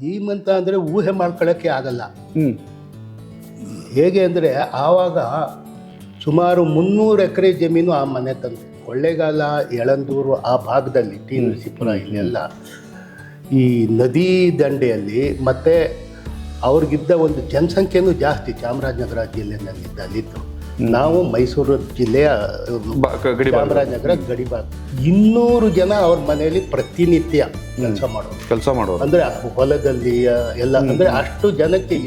ಶ್ರೀಮಂತ ಅಂದರೆ ಊಹೆ ಮಾಡ್ಕೊಳ್ಳೋಕ್ಕೆ ಆಗಲ್ಲ. ಹೇಗೆ ಅಂದರೆ ಆವಾಗ ಸುಮಾರು ಮುನ್ನೂರು ಎಕರೆ ಜಮೀನು ಆ ಮನೆ ತಂದು. ಕೊಳ್ಳೇಗಾಲ ಎಳಂದೂರು ಆ ಭಾಗದಲ್ಲಿ ಟಿ ನರಸೀಪುರ ಇಲ್ಲೆಲ್ಲ ಈ ನದಿ ದಂಡೆಯಲ್ಲಿ ಮತ್ತು ಅವ್ರಿಗಿದ್ದ ಒಂದು ಜನಸಂಖ್ಯೆನೂ ಜಾಸ್ತಿ ಚಾಮರಾಜನಗರ ಜಿಲ್ಲೆನಲ್ಲಿ ದಲಿತರು ನಾವು ಮೈಸೂರು ಜಿಲ್ಲೆಯ ಚಾಮರಾಜನಗರ ಗಡಿಭಾಗ. ಇನ್ನೂರು ಜನ ಅವ್ರ ಮನೆಯಲ್ಲಿ ಪ್ರತಿನಿತ್ಯ ಕೆಲಸ ಮಾಡೋರು. ಕೆಲಸ ಮಾಡೋರು. ಅಂದರೆ ಹೊಲದಲ್ಲಿ ಎಲ್ಲ ಅಂದರೆ ಅಷ್ಟು ಜನಕ್ಕೆ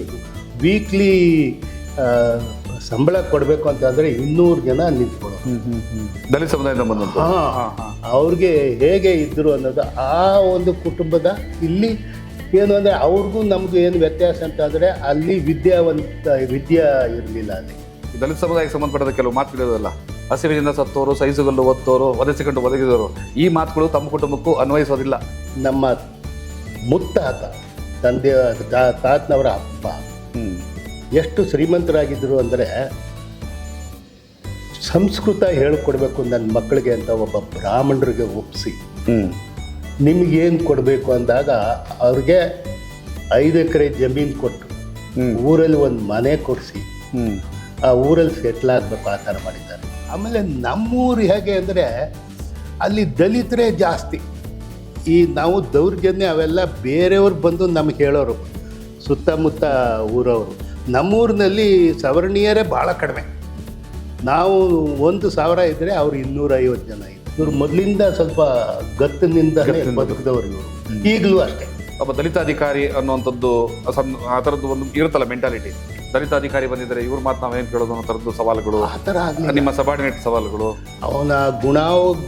ವೀಕ್ಲಿ ಸಂಬಳ ಕೊಡಬೇಕು ಅಂತ ಅಂದರೆ ಇನ್ನೂರು ಜನ ನಿಂತ್ಕೊಳ್ಳೋದು ದಲಿತ ಸಮುದಾಯದ ಹಾಂ ಅವ್ರಿಗೆ ಹೇಗೆ ಇದ್ದರು ಅನ್ನೋದು ಆ ಒಂದು ಕುಟುಂಬದ ಇಲ್ಲಿ ಏನು ಅಂದರೆ ಅವ್ರಿಗೂ ನಮಗೂ ಏನು ವ್ಯತ್ಯಾಸ ಅಂತಂದರೆ ಅಲ್ಲಿ ವಿದ್ಯಾವಂತ ವಿದ್ಯಾ ಇರಲಿಲ್ಲ ಅಲ್ಲಿ. ದಲಿತ ಸಮುದಾಯಕ್ಕೆ ಸಂಬಂಧಪಟ್ಟ ಕೆಲವು ಮಾತುಗಳಿರೋದಲ್ಲ ಹಸಿವಿನಿಂದ ಸತ್ತೋರು ಸೈಜುಗಲ್ಲು ಒತ್ತೋರು ಒದಿಸಿಕೊಂಡು ಒದಗಿದವರು ಈ ಮಾತುಗಳು ತಮ್ಮ ಕುಟುಂಬಕ್ಕೂ ಅನ್ವಯಿಸೋದಿಲ್ಲ. ನಮ್ಮ ಮುತ್ತಾತ ತಂದೆ ತಾ- ತಾತನವರ ಅಪ್ಪ ಹ್ಮ್. ಎಷ್ಟು ಶ್ರೀಮಂತರಾಗಿದ್ದರು ಅಂದರೆ ಸಂಸ್ಕೃತ ಹೇಳಿಕೊಡ್ಬೇಕು ನನ್ನ ಮಕ್ಕಳಿಗೆ ಅಂತ ಒಬ್ಬ ಬ್ರಾಹ್ಮಣರಿಗೆ ಒಪ್ಪಿಸಿ ಹ್ಮ್. ನಿಮಗೇನು ಕೊಡಬೇಕು ಅಂದಾಗ ಅವ್ರಿಗೆ ಐದು ಎಕರೆ ಜಮೀನು ಕೊಟ್ಟು ಹ್ಮ್. ಊರಲ್ಲಿ ಒಂದು ಮನೆ ಕೊಡಿಸಿ. ಹ್ಮ್. ಆ ಊರಲ್ಲಿ ಸೆಟ್ಲ್ ಆಗಬೇಕು ಆ ಥರ ಮಾಡಿದ್ದಾರೆ. ಆಮೇಲೆ ನಮ್ಮೂರು ಹೇಗೆ ಅಂದರೆ ಅಲ್ಲಿ ದಲಿತರೇ ಜಾಸ್ತಿ. ಈ ನಾವು ದೌರ್ಜನ್ಯ ಅವೆಲ್ಲ ಬೇರೆಯವ್ರು ಬಂದು ನಮ್ಗೆ ಹೇಳೋರು ಸುತ್ತಮುತ್ತ ಊರವರು. ನಮ್ಮೂರಿನಲ್ಲಿ ಸವರ್ಣೀಯರೇ ಭಾಳ ಕಡಿಮೆ. ನಾವು ಒಂದು ಸಾವಿರ ಇದ್ದರೆ ಅವ್ರು ಇನ್ನೂರೈವತ್ತು ಜನ ಇದ್ರು. ಇವ್ರು ಮೊದಲಿಂದ ಸ್ವಲ್ಪ ಗತ್ತಿನಿಂದ. ಬದುಕಿದವರು ಇವರು. ಈಗಲೂ ಅಷ್ಟೇ. ಒಬ್ಬ ದಲಿತ ಅಧಿಕಾರಿ ಅನ್ನುವಂಥದ್ದು ಆ ಥರದ್ದು ಒಂದು ಇರುತ್ತಲ್ಲ ಮೆಂಟಾಲಿಟಿ ದಲಿತ ಅಧಿಕಾರಿ ಬಂದಿದ್ದಾರೆ ಇವ್ರ ಮಾತು ನಾವೇನು ಕೇಳೋದು ಅನ್ನೋ ತರದ್ದು ಸವಾಲುಗಳು ಆ ಥರ ಆಗಲಿ ನಿಮ್ಮ ಸಬಾರ್ಡಿನೇಟ್ ಸವಾಲುಗಳು. ಅವನ ಗುಣ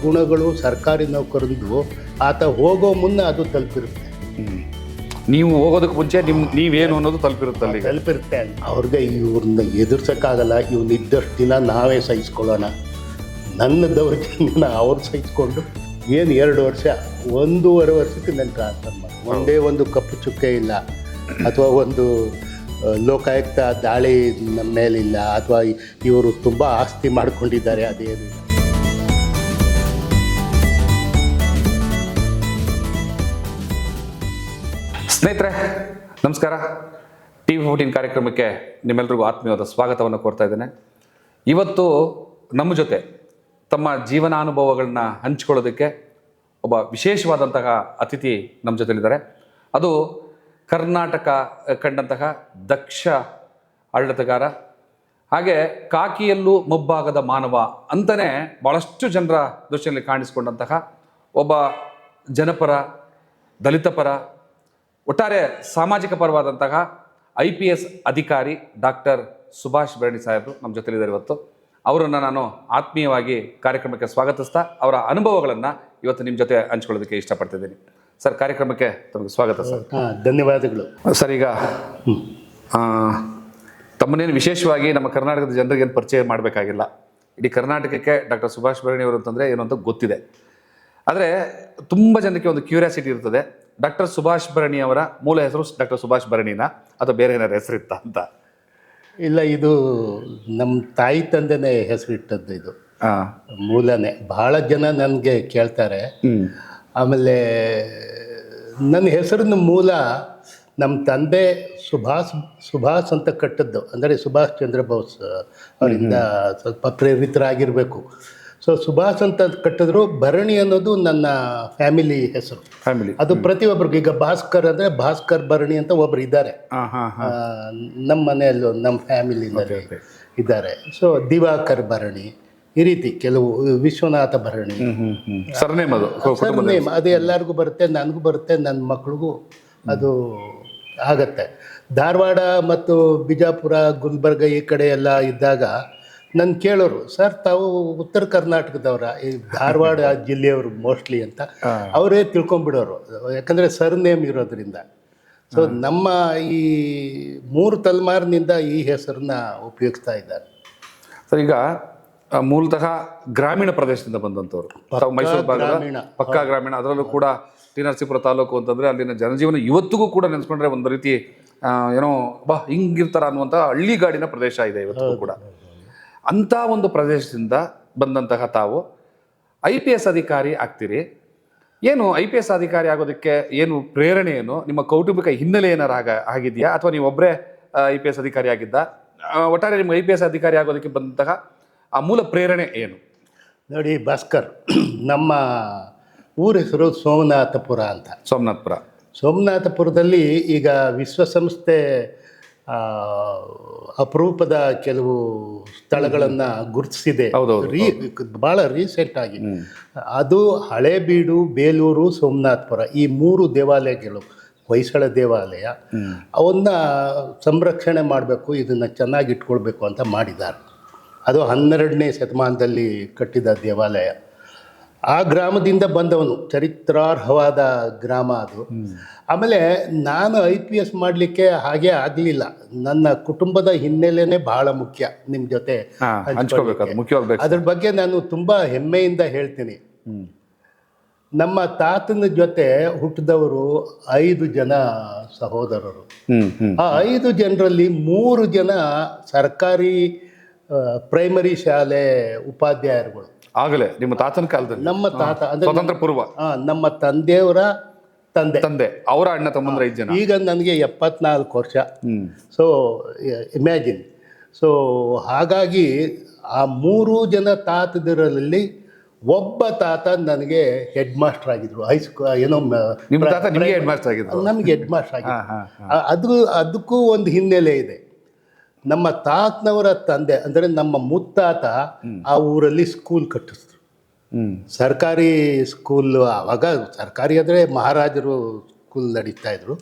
ಗುಣಗಳು ಸರ್ಕಾರಿ ನೌಕರದ್ದು ಆತ ಹೋಗೋ ಮುನ್ನ ಅದು ತಲುಪಿರುತ್ತೆ. ನೀವು ಹೋಗೋದಕ್ಕೆ ಮುಂಚೆ ನಿಮ್ ನೀವೇನು ಅನ್ನೋದು ತಲುಪಿರುತ್ತೆ ತಲುಪಿರುತ್ತೆ. ಅವ್ರಿಗೆ ಇವ್ರನ್ನ ಎದುರ್ಸೋಕ್ಕಾಗಲ್ಲ ಇವ್ನ ಇದ್ದಷ್ಟು ದಿನ ನಾವೇ ಸಹಿಸ್ಕೊಳ್ಳೋಣ. ನನ್ನ ದೌರ್ಜನ್ಯನ ಅವ್ರು ಸಹಿಸ್ಕೊಂಡು ಏನು ಎರಡು ವರ್ಷ ಒಂದೂವರೆ ವರ್ಷಕ್ಕೆ ನನ್ನ ಟ್ರಾನ್ಸ್ಫರ್ ಮಾಡಿ ಒಂದೇ ಒಂದು ಕಪ್ಪು ಚುಕ್ಕೆ ಇಲ್ಲ. ಅಥವಾ ಒಂದು ಲೋಕಾಯುಕ್ತ ದಾಳಿ ನಮ್ಮ ಮೇಲಿಲ್ಲ ಅಥವಾ ಇವರು ತುಂಬ ಆಸ್ತಿ ಮಾಡಿಕೊಂಡಿದ್ದಾರೆ ಅದೇನು ಸ್ನೇಹಿತರೆ, ನಮಸ್ಕಾರ. ಟಿ ವಿ ಫೋರ್ಟೀನ್ ಕಾರ್ಯಕ್ರಮಕ್ಕೆ ನಿಮ್ಮೆಲ್ಲರಿಗೂ ಆತ್ಮೀಯವಾದ ಸ್ವಾಗತವನ್ನು ಕೋರ್ತಾ ಇದ್ದೇನೆ. ಇವತ್ತು ನಮ್ಮ ಜೊತೆ ತಮ್ಮ ಜೀವನಾನುಭವಗಳನ್ನ ಹಂಚಿಕೊಳ್ಳೋದಕ್ಕೆ ಒಬ್ಬ ವಿಶೇಷವಾದಂತಹ ಅತಿಥಿ ನಮ್ಮ ಜೊತೆಲಿದ್ದಾರೆ. ಅದು ಕರ್ನಾಟಕ ಕಂಡಂತಹ ದಕ್ಷ ಆಡಳಿತಗಾರ. ಹಾಗೆ ಕಾಕಿಯಲ್ಲೂ ಮೊಬ್ಬಾಗದ ಮಾನವ ಅಂತಲೇ ಭಾಳಷ್ಟು ಜನರ ದೃಷ್ಟಿಯಲ್ಲಿ ಕಾಣಿಸಿಕೊಂಡಂತಹ ಒಬ್ಬ ಜನಪರ ದಲಿತ ಪರ ಒಟ್ಟಾರೆ ಸಾಮಾಜಿಕ ಪರವಾದಂತಹ ಐ ಪಿ ಎಸ್ ಅಧಿಕಾರಿ ಡಾಕ್ಟರ್ ಸುಭಾಷ್ ಬೆರಣಿ ಸಾಹೇಬರು ನಮ್ಮ ಜೊತೆಲಿದ್ದಾರೆ ಇವತ್ತು. ಅವರನ್ನು ನಾನು ಆತ್ಮೀಯವಾಗಿ ಕಾರ್ಯಕ್ರಮಕ್ಕೆ ಸ್ವಾಗತಿಸ್ತಾ ಅವರ ಅನುಭವಗಳನ್ನು ಇವತ್ತು ನಿಮ್ಮ ಜೊತೆ ಹಂಚ್ಕೊಳ್ಳೋದಕ್ಕೆ ಇಷ್ಟಪಡ್ತಿದ್ದೀನಿ. ಸರ್ ಕಾರ್ಯಕ್ರಮಕ್ಕೆ ತಮಗೆ ಸ್ವಾಗತ ಸರ್. ಧನ್ಯವಾದಗಳು. ಸರ್ ಈಗ ತಮ್ಮನೇನು ವಿಶೇಷವಾಗಿ ನಮ್ಮ ಕರ್ನಾಟಕದ ಜನರಿಗೆ ಏನು ಪರಿಚಯ ಮಾಡಬೇಕಾಗಿಲ್ಲ. ಇಡೀ ಕರ್ನಾಟಕಕ್ಕೆ ಡಾಕ್ಟರ್ ಸುಭಾಷ್ ಭರಣಿ ಅವರು ಅಂತಂದರೆ ಏನು ಅಂತ ಗೊತ್ತಿದೆ. ಆದರೆ ತುಂಬ ಜನಕ್ಕೆ ಒಂದು ಕ್ಯೂರಿಯಾಸಿಟಿ ಇರ್ತದೆ. ಡಾಕ್ಟರ್ ಸುಭಾಷ್ ಭರಣಿ ಅವರ ಮೂಲ ಹೆಸರು ಡಾಕ್ಟರ್ ಸುಭಾಷ್ ಭರಣಿನ ಅಥವಾ ಬೇರೆ ಏನಾರು ಹೆಸರಿತ್ತ ಅಂತ? ಇಲ್ಲ ಇದು ನಮ್ಮ ತಾಯಿ ತಂದೆನೇ ಹೆಸರಿಟ್ಟದ್ದು ಇದು. ಮೂಲನೇ. ಭಾಳ ಜನ ನನಗೆ ಕೇಳ್ತಾರೆ. ಆಮೇಲೆ ನನ್ನ ಹೆಸರಿನ ಮೂಲ ನಮ್ಮ ತಂದೆ ಸುಭಾಷ್ ಸುಭಾಷ್ ಅಂತ ಕಟ್ಟದ್ದು. ಅಂದರೆ ಸುಭಾಷ್ ಚಂದ್ರ ಬೋಸ್ ಅವರಿಂದ ಸ್ವಲ್ಪ ಪ್ರೇರಿತರಾಗಿರಬೇಕು. ಸೊ ಸುಭಾಷ್ ಅಂತ ಕಟ್ಟಿದ್ರು ಭರಣಿ ಅನ್ನೋದು ನನ್ನ ಫ್ಯಾಮಿಲಿ ಹೆಸರು. ಫ್ಯಾಮಿಲಿ. ಅದು ಪ್ರತಿಯೊಬ್ಬರಿಗೂ ಈಗ ಭಾಸ್ಕರ್ ಅಂದರೆ ಭಾಸ್ಕರ್ ಭರಣಿ ಅಂತ ಒಬ್ಬರು ಇದ್ದಾರೆ. ನಮ್ಮ ಮನೆಯಲ್ಲೂ ನಮ್ಮ ಫ್ಯಾಮಿಲಿನಲ್ಲಿ ಇದ್ದಾರೆ. ಸೊ ದಿವಾಕರ್ ಭರಣಿ. ಈ ರೀತಿ ಕೆಲವು ವಿಶ್ವನಾಥ ಭರಣಿ. ಸರ್ನೇಮ್ ಅದು ಸರ್ನೇಮ್ ನೇಮ್ ಅದು ಎಲ್ಲರಿಗೂ ಬರುತ್ತೆ ನನಗೂ ಬರುತ್ತೆ ನನ್ನ ಮಕ್ಳಿಗೂ ಅದು ಆಗತ್ತೆ. ಧಾರವಾಡ ಮತ್ತು ಬಿಜಾಪುರ ಗುಲ್ಬರ್ಗ ಈ ಕಡೆ ಎಲ್ಲ ಇದ್ದಾಗ ನನ್ನ ಕೇಳೋರು ಸರ್ ತಾವು ಉತ್ತರ ಕರ್ನಾಟಕದವರ? ಈ ಧಾರವಾಡ ಜಿಲ್ಲೆಯವರು ಮೋಸ್ಟ್ಲಿ ಅಂತ. ಅವರೇ ತಿಳ್ಕೊಂಬಿಡೋರು ಯಾಕಂದರೆ ಸರ್ನೇಮ್ ಇರೋದ್ರಿಂದ. ಸೊ ನಮ್ಮ ಈ ಮೂರು ತಲೆಮಾರಿನಿಂದ ಈ ಹೆಸರನ್ನ ಉಪಯೋಗಿಸ್ತಾ ಇದ್ದಾರೆ. ಸರ್ ಈಗ ಮೂಲತಃ ಗ್ರಾಮೀಣ ಪ್ರದೇಶದಿಂದ ಬಂದಂಥವ್ರು. ತಾವು ಮೈಸೂರು ಭಾಗದ. ಪಕ್ಕಾ ಗ್ರಾಮೀಣ. ಅದರಲ್ಲೂ ಕೂಡ ಟಿ ನರಸೀಪುರ ತಾಲೂಕು ಅಂತಂದ್ರೆ ಅಲ್ಲಿನ ಜನಜೀವನ ಇವತ್ತಿಗೂ ಕೂಡ ನೆನೆಸ್ಕೊಂಡ್ರೆ ಒಂದು ರೀತಿ ಏನೋ ಬಾ ಹಿಂಗಿರ್ತಾರ ಅನ್ನುವಂಥ ಹಳ್ಳಿಗಾಡಿನ ಪ್ರದೇಶ ಇದೆ ಇವತ್ತಿಗೂ ಕೂಡ. ಅಂತ ಒಂದು ಪ್ರದೇಶದಿಂದ ಬಂದಂತಹ ತಾವು ಐ ಪಿ ಎಸ್ ಅಧಿಕಾರಿ ಆಗ್ತೀರಿ. ಏನು ಐ ಪಿ ಎಸ್ ಅಧಿಕಾರಿ ಆಗೋದಕ್ಕೆ ಏನು ಪ್ರೇರಣೆ ಏನು? ನಿಮ್ಮ ಕೌಟುಂಬಿಕ ಹಿನ್ನೆಲೆ ಏನಾರು ಆಗ ಆಗಿದೆಯಾ? ಅಥವಾ ನೀವು ಒಬ್ಬರೇ ಐ ಪಿ ಎಸ್ ಅಧಿಕಾರಿ ಆಗಿದ್ದ? ಒಟ್ಟಾರೆ ನಿಮ್ಗೆ ಐ ಪಿ ಎಸ್ ಅಧಿಕಾರಿ ಆಗೋದಕ್ಕೆ ಬಂದಂತಹ ಆ ಮೂಲ ಪ್ರೇರಣೆ ಏನು? ನೋಡಿ ಭಾಸ್ಕರ್ ನಮ್ಮ ಊರ ಹೆಸರು ಸೋಮನಾಥಪುರ ಅಂತ. ಸೋಮನಾಥಪುರ. ಸೋಮನಾಥಪುರದಲ್ಲಿ ಈಗ ವಿಶ್ವಸಂಸ್ಥೆ ಅಪರೂಪದ ಕೆಲವು ಸ್ಥಳಗಳನ್ನು ಗುರುತಿಸಿದೆ. ರೀ ಭಾಳ ರೀಸೆಂಟ್ ಆಗಿ. ಅದು ಹಳೇಬೀಡು ಬೇಲೂರು ಸೋಮನಾಥಪುರ ಈ ಮೂರು ದೇವಾಲಯಗಳು ಹೊಯ್ಸಳ ದೇವಾಲಯ ಅವನ್ನ ಸಂರಕ್ಷಣೆ ಮಾಡಬೇಕು ಇದನ್ನು ಚೆನ್ನಾಗಿ ಇಟ್ಕೊಳ್ಬೇಕು ಅಂತ ಮಾಡಿದ್ದಾರೆ. ಅದು ಹನ್ನೆರಡನೇ ಶತಮಾನದಲ್ಲಿ ಕಟ್ಟಿದ ದೇವಾಲಯ. ಆ ಗ್ರಾಮದಿಂದ ಬಂದವನು ಚರಿತ್ರಾರ್ಹವಾದ ಗ್ರಾಮ ಅದು. ಆಮೇಲೆ ನಾನು ಐ ಪಿ ಎಸ್ ಮಾಡಲಿಕ್ಕೆ ಹಾಗೆ ಆಗಲಿಲ್ಲ. ನನ್ನ ಕುಟುಂಬದ ಹಿನ್ನೆಲೆನೇ ಬಹಳ ಮುಖ್ಯ ನಿಮ್ಮ ಜೊತೆ ಅದ್ರ ಬಗ್ಗೆ ನಾನು ತುಂಬ ಹೆಮ್ಮೆಯಿಂದ ಹೇಳ್ತೀನಿ. ನಮ್ಮ ತಾತನ ಜೊತೆ ಹುಟ್ಟಿದವರು ಐದು ಜನ ಸಹೋದರರು. ಆ ಐದು ಜನರಲ್ಲಿ ಮೂರು ಜನ ಸರ್ಕಾರಿ ಪ್ರೈಮರಿ ಶಾಲೆ ಉಪಾಧ್ಯಾಯರುಗಳು. ಆಗಲೇ ನಿಮ್ಮ ತಾತನ ಕಾಲದಲ್ಲಿ? ನಮ್ಮ ತಾತ ಅಂದ್ರೆ ಸ್ವತಂತ್ರ ಪೂರ್ವ. ಆ, ನಮ್ಮ ತಂದೆಯವರ ತಂದೆ. ತಂದೆ ಅವರ ಅಣ್ಣ ತಮ್ಮಂದ್ರ ಐದು ಜನ. ಈಗ ನನಗೆ ಎಪ್ಪತ್ನಾಲ್ಕು ವರ್ಷ. ಹ್ಮ್. ಸೊ ಇಮ್ಯಾಜಿನ್ ಸೊ ಹಾಗಾಗಿ ಆ ಮೂರು ಜನ ತಾತದಿರಲ್ಲಿ ಒಬ್ಬ ತಾತ ನನಗೆ ಹೆಡ್ ಮಾಸ್ಟರ್ ಆಗಿದ್ರು ಹೈಸ್ಕೂ ಏನೋ ಮ- ನಿಮ್ಮ ತಾತ ನಿಮಗೆ ಹೆಡ್ ಮಾಸ್ಟರ್ ಆಗಿದ್ರು. ನಮಗೆ ಹೆಡ್ ಮಾಸ್ಟರ್ ಆಗಿದ್ರು. ಹಾ ಹಾ ಅದು ಅದಕ್ಕೂ ಒಂದು ಹಿನ್ನೆಲೆ ಇದೆ. ನಮ್ಮ ತಾತನವರ ತಂದೆ ಅಂದರೆ ನಮ್ಮ ಮುತ್ತಾತ ಆ ಊರಲ್ಲಿ ಸ್ಕೂಲ್ ಕಟ್ಟಿಸಿದ್ರು ಸರ್ಕಾರಿ ಸ್ಕೂಲ್ ಆವಾಗ ಸರ್ಕಾರಿ ಅಂದರೆ ಮಹಾರಾಜರು ಸ್ಕೂಲ್ ನಡೀತಾ ಇದ್ರು.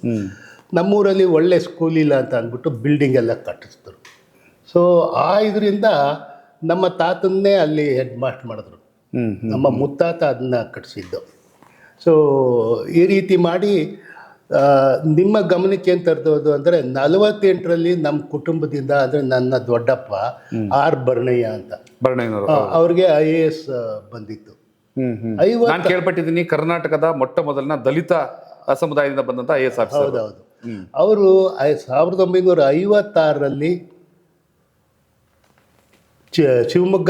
ನಮ್ಮೂರಲ್ಲಿ ಒಳ್ಳೆ ಸ್ಕೂಲ್ ಇಲ್ಲ ಅಂತ ಅಂದ್ಬಿಟ್ಟು ಬಿಲ್ಡಿಂಗ್ ಎಲ್ಲ ಕಟ್ಟಿಸಿದ್ರು ಸೊ ಆ ಇದರಿಂದ ನಮ್ಮ ತಾತನ್ನೇ ಅಲ್ಲಿ ಹೆಡ್ ಮಾಸ್ಟರ್ ಮಾಡಿದ್ರು. ನಮ್ಮ ಮುತ್ತಾತ ಅದನ್ನ ಕಟ್ಟಿಸಿದ್ದು. ಸೊ ಈ ರೀತಿ ಮಾಡಿ ನಿಮ್ಮ ಗಮನಕ್ಕೆ ಏನು ತರ್ದೋದು ಅಂದರೆ ನಲವತ್ತೆಂಟರಲ್ಲಿ ನಮ್ಮ ಕುಟುಂಬದಿಂದ ಅಂದರೆ ನನ್ನ ದೊಡ್ಡಪ್ಪ ಆರ್ ಬರ್ಣಯ್ಯ ಅಂತ. ಅವ್ರಿಗೆ ಐ ಎ ಎಸ್ ಬಂದಿತ್ತು. ನಾನು ಕೇಳ್ಪಟ್ಟಿದ್ದೀನಿ ಕರ್ನಾಟಕದ ಮೊಟ್ಟ ಮೊದಲನ ದಲಿತ ಸಮುದಾಯದಿಂದ ಬಂದಂತ ಐ ಎಸ್ ಆಫೀಸರ್. ಹೌದೌದು. ಅವರು ಸಾವಿರದ ಒಂಬೈನೂರ ಐವತ್ತಾರರಲ್ಲಿ ಚ ಶಿವಮೊಗ್ಗ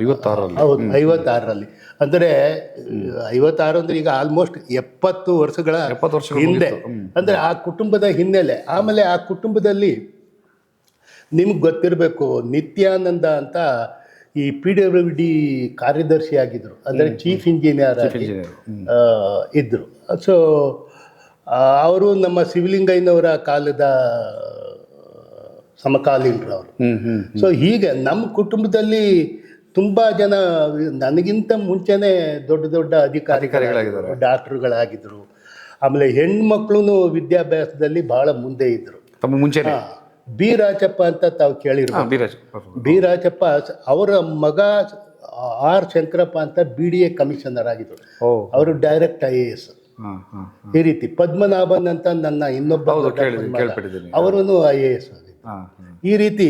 ಐವತ್ತಾರಲ್ಲಿ ಹೌದು ಐವತ್ತಾರರಲ್ಲಿ. ಅಂದರೆ ಐವತ್ತಾರು ಅಂದರೆ ಈಗ ಆಲ್ಮೋಸ್ಟ್ ಎಪ್ಪತ್ತು ವರ್ಷಗಳ ಹಿಂದೆ. ಅಂದರೆ ಆ ಕುಟುಂಬದ ಹಿನ್ನೆಲೆ. ಆಮೇಲೆ ಆ ಕುಟುಂಬದಲ್ಲಿ ನಿಮ್ಗೆ ಗೊತ್ತಿರಬೇಕು ನಿತ್ಯಾನಂದ ಅಂತ ಈ ಪಿ ಡಬ್ಲ್ಯೂ ಡಿ ಕಾರ್ಯದರ್ಶಿ ಆಗಿದ್ರು ಅಂದರೆ ಚೀಫ್ ಇಂಜಿನಿಯರ್ ಹ್ಮ್. ಸೊ ಅವರು ನಮ್ಮ ಶಿವಲಿಂಗಯ್ಯನವರ ಕಾಲದ ಸಮಕಾಲೀನರು ಅವರು. ಸೊ ಹೀಗೆ ನಮ್ಮ ಕುಟುಂಬದಲ್ಲಿ ತುಂಬ ಜನ ನನಗಿಂತ ಮುಂಚೆನೆ ದೊಡ್ಡ ದೊಡ್ಡ ಅಧಿಕಾರಿಗಳಾಗಿದ್ದರು. ಡಾಕ್ಟ್ರುಗಳಾಗಿದ್ರು ಆಮೇಲೆ ಹೆಣ್ಮಕ್ಳು ವಿದ್ಯಾಭ್ಯಾಸದಲ್ಲಿ ಬಹಳ ಮುಂದೆ ಇದ್ದರು. ಮುಂಚೆನೆ? ಬಿ ರಾಜಪ್ಪ ಅಂತ ತಾವು ಕೇಳಿರು ಬಿ ರಾಜಪ್ಪ ಅವರ ಮಗ ಆರ್ ಶಂಕರಪ್ಪ ಅಂತ ಬಿ ಡಿ ಎ ಕಮಿಷನರ್ ಆಗಿದ್ರು ಅವರು ಡೈರೆಕ್ಟ್ ಐ ಎ ಎಸ್. ಈ ರೀತಿ ಪದ್ಮನಾಭನ್ ಅಂತ ನನ್ನ ಇನ್ನೊಬ್ಬ ಅವರು ಐ ಎ ಎಸ್. ಈ ರೀತಿ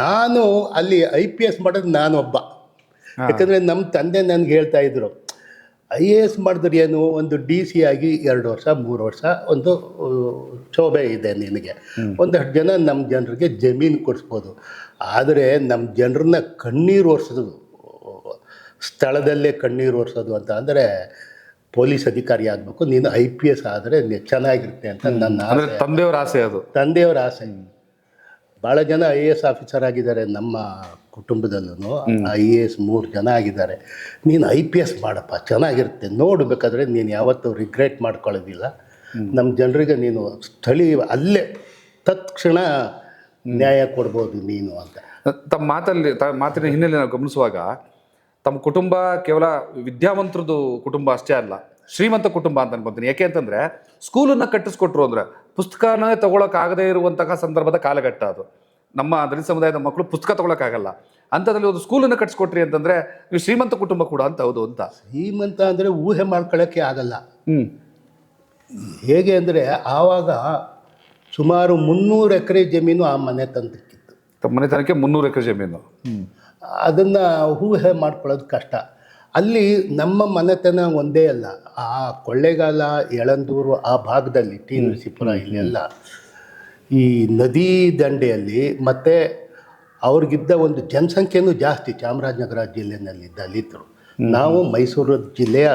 ನಾನು ಅಲ್ಲಿ ಐ ಪಿ ಎಸ್ ಮಾಡೋದು ನಾನೊಬ್ಬ. ಯಾಕಂದರೆ ನಮ್ಮ ತಂದೆ ನನಗೆ ಹೇಳ್ತಾ ಇದ್ರು ಐ ಎ ಎಸ್ ಮಾಡಿದ್ರೆ ಏನು ಒಂದು ಡಿ ಸಿ ಆಗಿ ಎರಡು ವರ್ಷ ಮೂರು ವರ್ಷ ಒಂದು ಶೋಭೆ ಇದೆ ನಿನಗೆ. ಒಂದಷ್ಟು ಜನ ನಮ್ಮ ಜನರಿಗೆ ಜಮೀನು ಕೊಡಿಸ್ಬೋದು. ಆದರೆ ನಮ್ಮ ಜನರನ್ನ ಕಣ್ಣೀರು ಒರೆಸೋದು ಸ್ಥಳದಲ್ಲೇ ಕಣ್ಣೀರು ಒರೆಸೋದು ಅಂತ. ಅಂದರೆ ಪೊಲೀಸ್ ಅಧಿಕಾರಿ ಆಗಬೇಕು ನೀನು ಐ ಪಿ ಎಸ್ ಆದರೆ ಚೆನ್ನಾಗಿರುತ್ತೆ ಅಂತ ನನ್ನ ಆಸೆ. ತಂದೆಯವರ ಆಸೆ ಅದು. ತಂದೆಯವರ ಆಸೆ ಭಾಳ ಜನ ಐ ಎ ಎಸ್ ಆಫೀಸರ್ ಆಗಿದ್ದಾರೆ ನಮ್ಮ ಕುಟುಂಬದಲ್ಲೂ ಐ ಎ ಎಸ್ ಮೂರು ಜನ ಆಗಿದ್ದಾರೆ. ನೀನು ಐ ಪಿ ಎಸ್ ಮಾಡಪ್ಪ ಚೆನ್ನಾಗಿರುತ್ತೆ. ನೋಡಬೇಕಾದ್ರೆ ನೀನು ಯಾವತ್ತೂ ರಿಗ್ರೆಟ್ ಮಾಡ್ಕೊಳ್ಳೋದಿಲ್ಲ. ನಮ್ಮ ಜನರಿಗೆ ನೀನು ಸ್ಥಳೀಯ ಅಲ್ಲೇ ತತ್ಕ್ಷಣ ನ್ಯಾಯ ಕೊಡ್ಬೋದು ನೀನು ಅಂತ. ತಮ್ಮ ಮಾತಲ್ಲಿ ತ ಮಾತಿನ ಹಿನ್ನೆಲೆ ನಾವು ಗಮನಿಸುವಾಗ ತಮ್ಮ ಕುಟುಂಬ ಕೇವಲ ವಿದ್ಯಾವಂತರದ್ದು ಕುಟುಂಬ ಅಷ್ಟೇ ಅಲ್ಲ ಶ್ರೀಮಂತ ಕುಟುಂಬ ಅಂತ ಅನ್ಕೊಂತೀನಿ. ಯಾಕೆ ಅಂತಂದ್ರೆ ಸ್ಕೂಲನ್ನ ಕಟ್ಟಿಸ್ಕೊಟ್ರು ಅಂದ್ರೆ ಪುಸ್ತಕನೇ ತಗೊಳಕ್ಕಾಗದೇ ಇರುವಂತಹ ಸಂದರ್ಭದ ಕಾಲಘಟ್ಟ ಅದು. ನಮ್ಮ ದಲಿತ ಸಮುದಾಯದ ಮಕ್ಕಳು ಪುಸ್ತಕ ತಗೊಳಕ್ಕಾಗಲ್ಲ. ಅಂಥದ್ರಲ್ಲಿ ಒಂದು ಸ್ಕೂಲನ್ನು ಕಟ್ಸ್ಕೊಟ್ರಿ ಅಂತಂದ್ರೆ ನೀವು ಶ್ರೀಮಂತ ಕುಟುಂಬ ಕೂಡ ಅಂತ ಹೌದು ಅಂತ. ಶ್ರೀಮಂತ ಅಂದರೆ ಊಹೆ ಮಾಡ್ಕೊಳ್ಳೋಕ್ಕೆ ಆಗಲ್ಲ. ಹ್ಮ್. ಹೇಗೆ ಅಂದರೆ ಆವಾಗ ಸುಮಾರು ಮುನ್ನೂರು ಎಕರೆ ಜಮೀನು ಆ ಮನೆ ತಂದಕ್ಕಿತ್ತು ತಮ್ಮ ಮನೆತನಕ್ಕೆ ಮುನ್ನೂರು ಎಕರೆ ಜಮೀನು. ಹ್ಮ್. ಅದನ್ನು ಊಹೆ ಮಾಡ್ಕೊಳ್ಳೋದು ಕಷ್ಟ. ಅಲ್ಲಿ ನಮ್ಮ ಮನೆತನ ಒಂದೇ ಅಲ್ಲ. ಆ ಕೊಳ್ಳೇಗಾಲ ಎಳಂದೂರು ಆ ಭಾಗದಲ್ಲಿ ಟಿ ನರಸೀಪುರ ಇಲ್ಲೆಲ್ಲ ಈ ನದಿ ದಂಡೆಯಲ್ಲಿ ಮತ್ತು ಅವ್ರಿಗಿದ್ದ ಒಂದು ಜನಸಂಖ್ಯೆನೂ ಜಾಸ್ತಿ ಚಾಮರಾಜನಗರ ಜಿಲ್ಲೆಯಲ್ಲಿ ದಲಿತರು ನಾವು ಮೈಸೂರು ಜಿಲ್ಲೆಯ.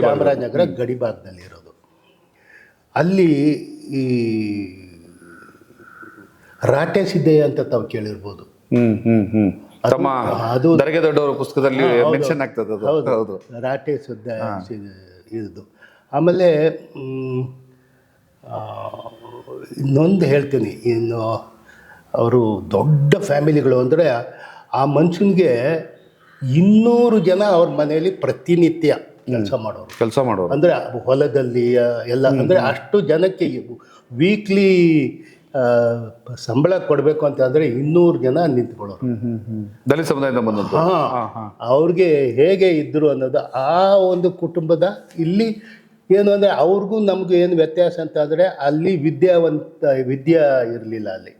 ಚಾಮರಾಜನಗರ ಗಡಿ ಭಾಗದಲ್ಲಿ ಇರೋದು. ಅಲ್ಲಿ ಈ ರಾಟೆ ಸಿದ್ದಯ್ಯ ಅಂತ ತಾವು ಕೇಳಿರ್ಬೋದು. ಹ್ಮ್ ಹ್ಮ್ ಹ್ಮ್. ತಮ್ಮ ಅದು ದರ್ಗೆ ದೊಡ್ಡವರ ಪುಸ್ತಕದಲ್ಲಿ ಮೆನ್ಷನ್ ಆಗ್ತದೆ ಅದು ಹೌದು. ರಾಟೆ ಸುದ್ದ ಇದು ಆಮೇಲೆ ಇನ್ನೊಂದು ಹೇಳ್ತೀನಿ. ಇನ್ನು ಅವರು ದೊಡ್ಡ ಫ್ಯಾಮಿಲಿಗಳು ಅಂದರೆ ಆ ಮನುಷ್ಯನಿಗೆ ಇನ್ನೂರು ಜನ ಅವ್ರ ಮನೆಯಲ್ಲಿ ಪ್ರತಿನಿತ್ಯ ಕೆಲಸ ಮಾಡೋರು. ಕೆಲಸ ಮಾಡೋರು. ಅಂದರೆ ಹೊಲದಲ್ಲಿ ಎಲ್ಲ ಅಂದರೆ ಅಷ್ಟು ಜನಕ್ಕೆ ವೀಕ್ಲಿ ಸಂಬಳ ಕೊಡಬೇಕು ಅಂತ ಅಂದರೆ ಇನ್ನೂರು ಜನ ನಿಂತ್ಕೊಳ್ಳೋರು. ಹ್ಮ್ ಹ್ಮ್ ಹ್ಮ್. ದಲಿತ ಸಮುದಾಯದ ಬಂದಂತ ಹಾಂ ಅವ್ರಿಗೆ ಹೇಗೆ ಇದ್ದರು ಅನ್ನೋದು ಆ ಒಂದು ಕುಟುಂಬದ ಇಲ್ಲಿ ಏನು ಅಂದರೆ ಅವ್ರಿಗೂ ನಮಗೂ ಏನು ವ್ಯತ್ಯಾಸ ಅಂತ ಆದರೆ ಅಲ್ಲಿ ವಿದ್ಯಾವಂತ ವಿದ್ಯಾ ಇರಲಿಲ್ಲ ಅಲ್ಲಿ.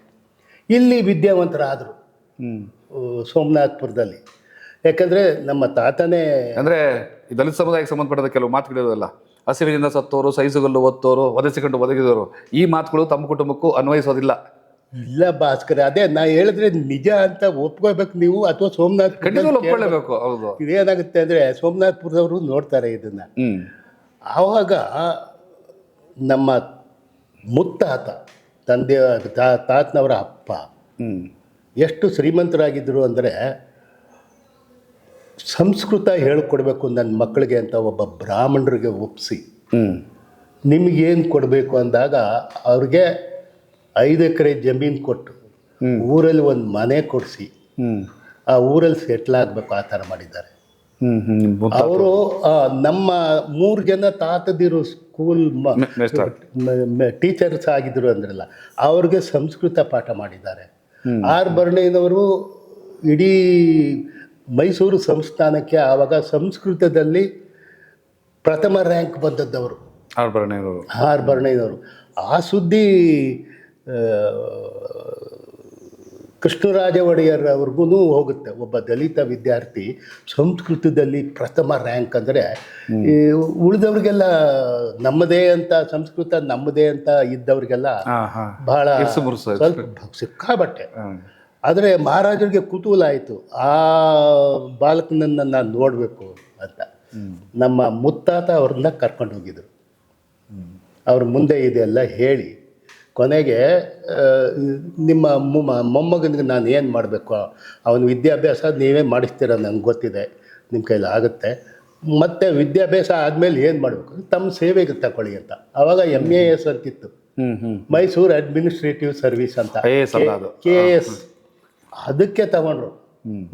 ಇಲ್ಲಿ ವಿದ್ಯಾವಂತರಾದರು. ಹ್ಮ್. ಸೋಮನಾಥ್ಪುರದಲ್ಲಿ. ಯಾಕಂದರೆ ನಮ್ಮ ತಾತನೇ ಅಂದರೆ ದಲಿತ ಸಮುದಾಯಕ್ಕೆ ಸಂಬಂಧಪಟ್ಟದ ಕೆಲವು ಮಾತುಗಳಿರೋದಲ್ಲ. ಹಸಿವಿನಿಂದ ಸತ್ತೋರು ಸೈಜುಗಲ್ಲು ಒತ್ತೋರು ಒದಗಿಸಿಕೊಂಡು ಒದಗಿದವರು ಈ ಮಾತುಗಳು ತಮ್ಮ ಕುಟುಂಬಕ್ಕೂ ಅನ್ವಯಿಸೋದಿಲ್ಲ. ಇಲ್ಲ ಭಾಸ್ಕರ್ ಅದೇ ನಾ ಹೇಳಿದ್ರೆ ನಿಜ ಅಂತ ಒಪ್ಕೋಬೇಕು ನೀವು ಅಥವಾ ಸೋಮನಾಥ್ ಒಪ್ಕೊಳ್ಳಬೇಕು ಒಪ್ಕೊಳ್ಳೇಬೇಕು ಹೌದು. ಇದೇನಾಗುತ್ತೆ ಅಂದರೆ ಸೋಮನಾಥ್ಪುರದವರು ನೋಡ್ತಾರೆ ಇದನ್ನು. ಆವಾಗ ನಮ್ಮ ಮುತ್ತಾತ ತಂದೆ ತಾ- ತಾತನವರ ಅಪ್ಪ ಎಷ್ಟು ಶ್ರೀಮಂತರಾಗಿದ್ದರು ಅಂದರೆ ಸಂಸ್ಕೃತ ಹೇಳಿಕೊಡ್ಬೇಕು ನನ್ನ ಮಕ್ಕಳಿಗೆ ಅಂತ ಒಬ್ಬ ಬ್ರಾಹ್ಮಣರಿಗೆ ಒಪ್ಪಿಸಿ ನಿಮಗೇನು ಕೊಡಬೇಕು ಅಂದಾಗ ಅವ್ರಿಗೆ ಐದು ಎಕರೆ ಜಮೀನು ಕೊಟ್ಟು ಊರಲ್ಲಿ ಒಂದು ಮನೆ ಕೊಡಿಸಿ. ಆ ಊರಲ್ಲಿ ಸೆಟ್ಲ್ ಆಗಬೇಕು ಆ ಥರ ಮಾಡಿದ್ದಾರೆ. ಅವರು ನಮ್ಮ ಮೂರು ಜನ ತಾತದಿರು ಸ್ಕೂಲ್ ಟೀಚರ್ಸ್ ಆಗಿದ್ರು ಅಂದ್ರಲ್ಲ ಅವ್ರಿಗೆ ಸಂಸ್ಕೃತ ಪಾಠ ಮಾಡಿದ್ದಾರೆ. ಆರ್ ಬರ್ಣಯ್ಯನವರು ಇಡೀ ಮೈಸೂರು ಸಂಸ್ಥಾನಕ್ಕೆ ಆವಾಗ ಸಂಸ್ಕೃತದಲ್ಲಿ ಪ್ರಥಮ ರ್ಯಾಂಕ್ ಬಂದದ್ದವರು. ಆರ್ ಭರಣೇರವರು ಆರ್ ಬರ್ಣಯ್ಯನವರು ಆ ಸುದ್ದಿ ಕೃಷ್ಣರಾಜ ಒಡೆಯರ್ ಅವ್ರಿಗೂ ಹೋಗುತ್ತೆ. ಒಬ್ಬ ದಲಿತ ವಿದ್ಯಾರ್ಥಿ ಸಂಸ್ಕೃತದಲ್ಲಿ ಪ್ರಥಮ ರ್ಯಾಂಕ್ ಅಂದರೆ ಈ ಉಳಿದವ್ರಿಗೆಲ್ಲ ನಮ್ಮದೇ ಅಂತ ಸಂಸ್ಕೃತ ನಮ್ಮದೇ ಅಂತ ಇದ್ದವ್ರಿಗೆಲ್ಲ ಬಹಳ ಸ್ವಲ್ಪ ಸಿಕ್ಕಾಬಟ್ಟೆ. ಆದರೆ ಮಹಾರಾಜರಿಗೆ ಕುತೂಹಲ ಆಯಿತು ಆ ಬಾಲಕನನ್ನು ನಾನು ನೋಡಬೇಕು ಅಂತ. ನಮ್ಮ ಮುತ್ತಾತ ಅವ್ರನ್ನ ಕರ್ಕೊಂಡು ಹೋಗಿದ್ರು. ಅವ್ರ ಮುಂದೆ ಇದೆಲ್ಲ ಹೇಳಿ ಕೊನೆಗೆ ನಿಮ್ಮ ಮೊಮ್ಮ ಮೊಮ್ಮಗನಿಗೆ ನಾನು ಏನು ಮಾಡಬೇಕು? ಅವನ ವಿದ್ಯಾಭ್ಯಾಸ ನೀವೇ ಮಾಡಿಸ್ತೀರ ನಂಗೆ ಗೊತ್ತಿದೆ ನಿಮ್ಮ ಕೈಲಿ ಆಗುತ್ತೆ. ಮತ್ತು ವಿದ್ಯಾಭ್ಯಾಸ ಆದಮೇಲೆ ಏನು ಮಾಡಬೇಕು? ತಮ್ಮ ಸೇವೆಗೆ ತಗೊಳ್ಳಿ ಅಂತ. ಆವಾಗ ಎಂ ಎ ಎಸ್ ಅಂತಿತ್ತು ಮೈಸೂರು ಅಡ್ಮಿನಿಸ್ಟ್ರೇಟಿವ್ ಸರ್ವಿಸ್ ಅಂತ. ಕೆ ಎಸ್ ಅದಕ್ಕೆ ತಗೊಂಡ್ರು.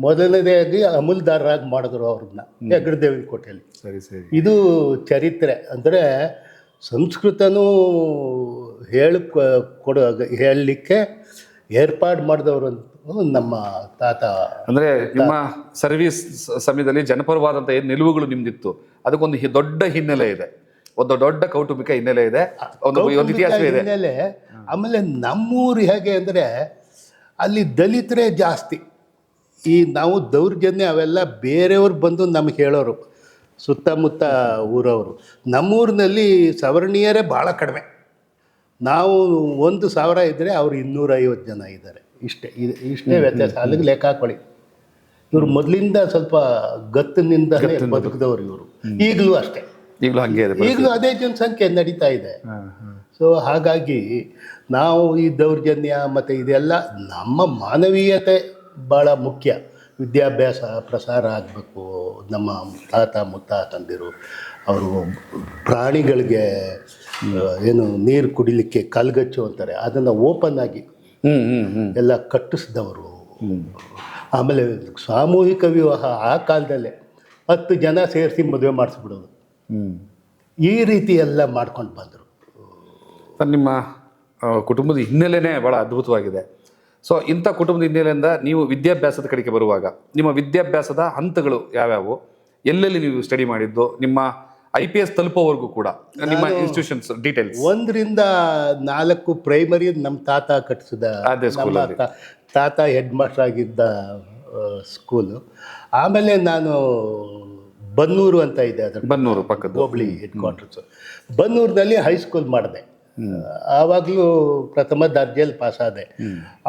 ಮೊದಲನೇದಾಗಿ ಅಮೂಲ್ದಾರರಾಗಿ ಮಾಡಿದ್ರು ಅವ್ರನ್ನ ದೇವಿ ಕೋಟೆಯಲ್ಲಿ. ಸರಿ ಸರಿ. ಇದು ಚರಿತ್ರೆ. ಅಂದರೆ ಸಂಸ್ಕೃತನೂ ಹೇಳ ಕೊಡ ಹೇಳಲಿಕ್ಕೆ ಏರ್ಪಾಡು ಮಾಡಿದವರು ನಮ್ಮ ತಾತ. ಅಂದರೆ ನಿಮ್ಮ ಸರ್ವಿಸ್ ಸಮಯದಲ್ಲಿ ಜನಪರವಾದಂಥ ಏನು ನಿಲುವುಗಳು ನಿಮ್ದಿತ್ತು ಅದಕ್ಕೊಂದು ದೊಡ್ಡ ಹಿನ್ನೆಲೆ ಇದೆ. ಒಂದು ದೊಡ್ಡ ಕೌಟುಂಬಿಕ ಹಿನ್ನೆಲೆ ಇದೆ. ಒಂದು ಇತಿಹಾಸ ಇದೆ. ಹಿನ್ನೆಲೆ ಆಮೇಲೆ ನಮ್ಮೂರು ಹೇಗೆ ಅಂದರೆ ಅಲ್ಲಿ ದಲಿತರೇ ಜಾಸ್ತಿ. ಈ ನಾವು ದೌರ್ಜನ್ಯ ಅವೆಲ್ಲ ಬೇರೆಯವ್ರು ಬಂದು ನಮ್ಗೆ ಹೇಳೋರು ಸುತ್ತಮುತ್ತ ಊರವರು. ನಮ್ಮೂರಿನಲ್ಲಿ ಸವರ್ಣೀಯರೇ ಭಾಳ ಕಡಿಮೆ. ನಾವು ಒಂದು ಸಾವಿರ ಇದ್ದರೆ ಅವ್ರು ಇನ್ನೂರೈವತ್ತು ಜನ ಇದ್ದಾರೆ. ಇಷ್ಟೇ ಇದು ಇಷ್ಟೇ ವ್ಯತ್ಯಾಸ. ಅಲ್ಲಿಗೆ ಲೆಕ್ಕ ಹಾಕೊಳ್ಳಿ. ಇವರು ಮೊದಲಿಂದ ಸ್ವಲ್ಪ ಗತ್ತಿನಿಂದ. ಬದುಕಿದವರು ಇವರು. ಈಗಲೂ ಅಷ್ಟೇ. ಈಗಲೂ ಹಂಗೆ ಈಗಲೂ ಅದೇ ಜನಸಂಖ್ಯೆ ನಡೀತಾ ಇದೆ. ಸೊ ಹಾಗಾಗಿ ನಾವು ಈ ದೌರ್ಜನ್ಯ ಮತ್ತು ಇದೆಲ್ಲ ನಮ್ಮ ಮಾನವೀಯತೆ ಭಾಳ ಮುಖ್ಯ. ವಿದ್ಯಾಭ್ಯಾಸ ಪ್ರಸಾರ ಆಗಬೇಕು. ನಮ್ಮ ತಾತ ಮುತ್ತಾತಂದಿರು ಅವರು ಪ್ರಾಣಿಗಳಿಗೆ ಏನು ನೀರು ಕುಡಿಲಿಕ್ಕೆ ಕಲ್ಗಚ್ಚು ಅಂತಾರೆ. ಅದನ್ನು ಓಪನ್ ಆಗಿ ಎಲ್ಲ ಕಟ್ಟಿಸಿದವರು. ಆಮೇಲೆ ಸಾಮೂಹಿಕ ವಿವಾಹ ಆ ಕಾಲದಲ್ಲೇ ಹತ್ತು ಜನ ಸೇರಿಸಿ ಮದುವೆ ಮಾಡಿಸ್ಬಿಡೋದು ಈ ರೀತಿ ಎಲ್ಲ ಮಾಡ್ಕೊಂಡು ಬಂದರು. ಸರ್, ನಿಮ್ಮ ಕುಟುಂಬದ ಹಿನ್ನೆಲೆನೇ ಭಾಳ ಅದ್ಭುತವಾಗಿದೆ. ಸೊ ಇಂಥ ಕುಟುಂಬದ ಹಿನ್ನೆಲೆಯಿಂದ ನೀವು ವಿದ್ಯಾಭ್ಯಾಸದ ಕಡೆಗೆ ಬರುವಾಗ ನಿಮ್ಮ ವಿದ್ಯಾಭ್ಯಾಸದ ಹಂತಗಳು ಯಾವ್ಯಾವು? ಎಲ್ಲೆಲ್ಲಿ ನೀವು ಸ್ಟಡಿ ಮಾಡಿದ್ದು? ನಿಮ್ಮ ಐ ಪಿ ಎಸ್ ತಲುಪೋವರೆಗೂ ಕೂಡ ನಿಮ್ಮ ಇನ್ಸ್ಟಿಟ್ಯೂಷನ್ಸ್ ಡೀಟೇಲ್ಸ್ ಒಂದರಿಂದ ನಾಲ್ಕು ಪ್ರೈಮರಿ ನಮ್ಮ ತಾತ ಕಟ್ಟಿಸಿದ ಅದೇ ನಮ್ಮ ತಾತ ಹೆಡ್ ಮಾಸ್ಟರ್ ಆಗಿದ್ದ ಸ್ಕೂಲು ಆಮೇಲೆ ನಾನು ಬನ್ನೂರು ಅಂತ ಇದೆ ಅದರ ಬನ್ನೂರು ಪಕ್ಕದ ಹೋಬಳಿ ಹೆಡ್ ಕ್ವಾರ್ಟರ್ಸು ಬನ್ನೂರಿನಲ್ಲಿ ಹೈಸ್ಕೂಲ್ ಮಾಡಿದೆ. ಆವಾಗಲೂ ಪ್ರಥಮ ದರ್ಜೆಯಲ್ಲಿ ಪಾಸ್ ಆದೆ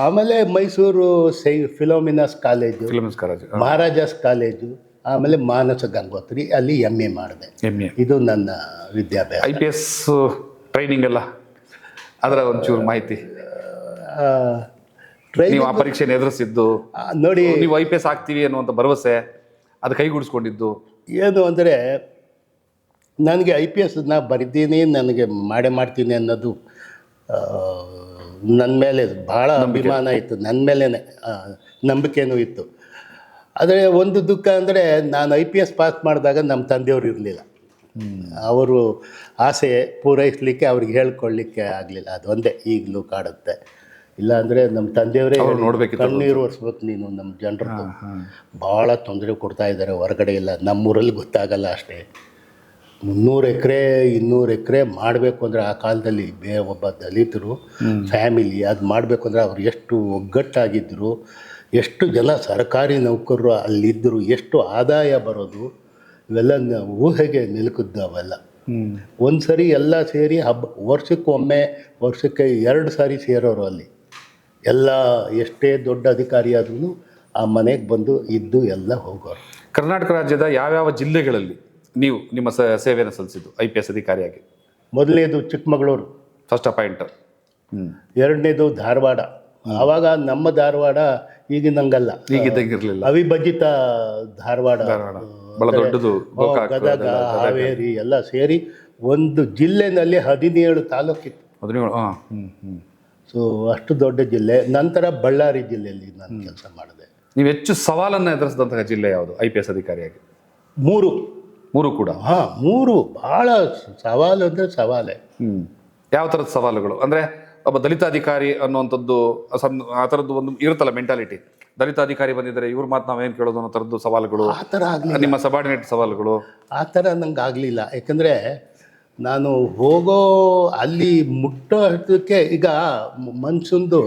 ಆಮೇಲೆ ಮೈಸೂರು ಸೈ Philomena's college college Maharaja's college ಆಮೇಲೆ ಮಾನಸ ಗಂಗೋತ್ರಿ ಅಲ್ಲಿ ಎಂ ಎ ಮಾಡಿದೆ. ಎಂ ಎ ಇದು ನನ್ನ ವಿದ್ಯಾಭ್ಯಾಸ. ಐ ಪಿ ಎಸ್ ಟ್ರೈನಿಂಗ್ ಎಲ್ಲ ಅದರ ಒಂಚೂರು ಮಾಹಿತಿ. ಟ್ರೈನಿಂಗ್ ನೀವು ಆ ಪರೀಕ್ಷೆನ ಎದುರಿಸಿದ್ದು ನೋಡಿ ನೀವು ಐ ಪಿ ಎಸ್ ಆಗ್ತೀವಿ ಅನ್ನುವಂಥ ಭರವಸೆ ಅದು ಕೈಗೂಡಿಸ್ಕೊಂಡಿದ್ದು. ಏನು ಅಂದರೆ ನನಗೆ ಐ ಪಿ ಎಸ್ ಬರಿದ್ದೀನಿ ನನಗೆ ಮಾಡೇ ಮಾಡ್ತೀನಿ ಅನ್ನೋದು ನನ್ನ ಮೇಲೆ ಭಾಳ ಅಭಿಮಾನ ಇತ್ತು. ನನ್ನ ಮೇಲೇ ನಂಬಿಕೆನೂ ಇತ್ತು. ಆದರೆ ಒಂದು ದುಃಖ ಅಂದರೆ ನಾನು ಐ ಪಿ ಎಸ್ ಪಾಸ್ ಮಾಡಿದಾಗ ನಮ್ಮ ತಂದೆಯವರು ಇರಲಿಲ್ಲ. ಅವರು ಆಸೆ ಪೂರೈಸಲಿಕ್ಕೆ ಅವ್ರಿಗೆ ಹೇಳ್ಕೊಳ್ಳಿಕ್ಕೆ ಆಗಲಿಲ್ಲ. ಅದು ಒಂದೇ ಈಗಲೂ ಕಾಡುತ್ತೆ. ಇಲ್ಲಾಂದರೆ ನಮ್ಮ ತಂದೆಯವರೇ ನೋಡಬೇಕು ಕಣ್ಣೀರು ಒರೆಸ್ಬೇಕು ನೀನು ನಮ್ಮ ಜನರು ಭಾಳ ತೊಂದರೆ ಕೊಡ್ತಾ ಇದ್ದಾರೆ ಹೊರಗಡೆ ಇಲ್ಲ ನಮ್ಮೂರಲ್ಲಿ ಗೊತ್ತಾಗಲ್ಲ ಅಷ್ಟೇ. ಮುನ್ನೂರು ಎಕರೆ ಇನ್ನೂರು ಎಕರೆ ಮಾಡಬೇಕು ಅಂದರೆ ಆ ಕಾಲದಲ್ಲಿ ಬೇ ಒಬ್ಬ ದಲಿತರು ಫ್ಯಾಮಿಲಿ ಅದು ಮಾಡಬೇಕು ಅಂದರೆ ಅವ್ರು ಎಷ್ಟು ಒಗ್ಗಟ್ಟಾಗಿದ್ದರು ಎಷ್ಟು ಜನ ಸರ್ಕಾರಿ ನೌಕರರು ಅಲ್ಲಿದ್ದರು ಎಷ್ಟು ಆದಾಯ ಬರೋದು ಇವೆಲ್ಲ ಊಹೆಗೆ ನಿಲುಕಿದ್ದು ಅವೆಲ್ಲ ಒಂದು ಸರಿ ಎಲ್ಲ ಸೇರಿ ಹಬ್ಬ ವರ್ಷಕ್ಕೊಮ್ಮೆ ವರ್ಷಕ್ಕೆ ಎರಡು ಸಾರಿ ಸೇರೋರು ಅಲ್ಲಿ. ಎಲ್ಲ ಎಷ್ಟೇ ದೊಡ್ಡ ಅಧಿಕಾರಿ ಆದ್ರೂ ಆ ಮನೆಗೆ ಬಂದು ಇದ್ದು ಎಲ್ಲ ಹೋಗೋರು. ಕರ್ನಾಟಕ ರಾಜ್ಯದ ಯಾವ್ಯಾವ ಜಿಲ್ಲೆಗಳಲ್ಲಿ ನೀವು ನಿಮ್ಮ ಸ- ಸೇವೆಯನ್ನು ಸಲ್ಲಿಸಿದ್ದು ಐ ಪಿ ಎಸ್ ಅಧಿಕಾರಿಯಾಗಿ. ಮೊದಲನೇದು ಚಿಕ್ಕಮಗಳೂರು. ಫಸ್ಟ್ ಅಪಾಯಿಂಟ್ ಹ್ಞೂ ಎರಡನೇದು ಧಾರವಾಡ. ಆವಾಗ ನಮ್ಮ ಧಾರವಾಡ ಈಗಿನಂಗಲ್ಲ ಈಗಿದ್ದಂಗಿರಲಿಲ್ಲ ಅವಿಭಜಿತ ಧಾರವಾಡ. ಬಹಳ ದೊಡ್ಡದು ಗದಗ ಹಾವೇರಿ ಎಲ್ಲ ಸೇರಿ ಒಂದು ಜಿಲ್ಲೆನಲ್ಲಿ ಹದಿನೇಳು ತಾಲೂಕಿತ್ತು. ಹದಿನೇಳು ಹ್ಞೂ ಹ್ಞೂ ಸೊ ಅಷ್ಟು ದೊಡ್ಡ ಜಿಲ್ಲೆ. ನಂತರ ಬಳ್ಳಾರಿ ಜಿಲ್ಲೆಯಲ್ಲಿ ನಾನು ಕೆಲಸ ಮಾಡಿದೆ. ನೀವು ಹೆಚ್ಚು ಸವಾಲನ್ನು ಎದುರಿಸಿದಂತಹ ಜಿಲ್ಲೆ ಯಾವುದು? ಐ ಪಿ ಎಸ್ ಅಧಿಕಾರಿಯಾಗಿ. ಮೂರು. ಮೂರು ಕೂಡ. ಹಾಂ ಮೂರು ಭಾಳ ಸವಾಲು ಅಂದರೆ ಸವಾಲೇ. ಹ್ಮ್. ಯಾವ ಥರದ ಸವಾಲುಗಳು? ಅಂದ್ರೆ ಒಬ್ಬ ದಲಿತ ಅಧಿಕಾರಿ ಅನ್ನುವಂಥದ್ದು ಆ ಥರದ್ದು ಒಂದು ಇರುತ್ತಲ್ಲ ಮೆಂಟಾಲಿಟಿ ದಲಿತ ಅಧಿಕಾರಿ ಬಂದಿದ್ದಾರೆ ಇವ್ರ ಮಾತು ನಾವೇನು ಕೇಳೋದು ಅನ್ನೋ ಥರದ್ದು ಸವಾಲುಗಳು. ಆ ಥರ ಆಗಲಿ ನಿಮ್ಮ ಸಬಾರ್ಡಿನೇಟ್ ಸವಾಲುಗಳು. ಆ ಥರ ನಂಗೆ ಆಗಲಿಲ್ಲ. ಯಾಕಂದರೆ ನಾನು ಹೋಗೋ ಅಲ್ಲಿ ಮುಟ್ಟೋ ಅಷ್ಟಕ್ಕೆ ಈಗ ಮನ್ಸಂದು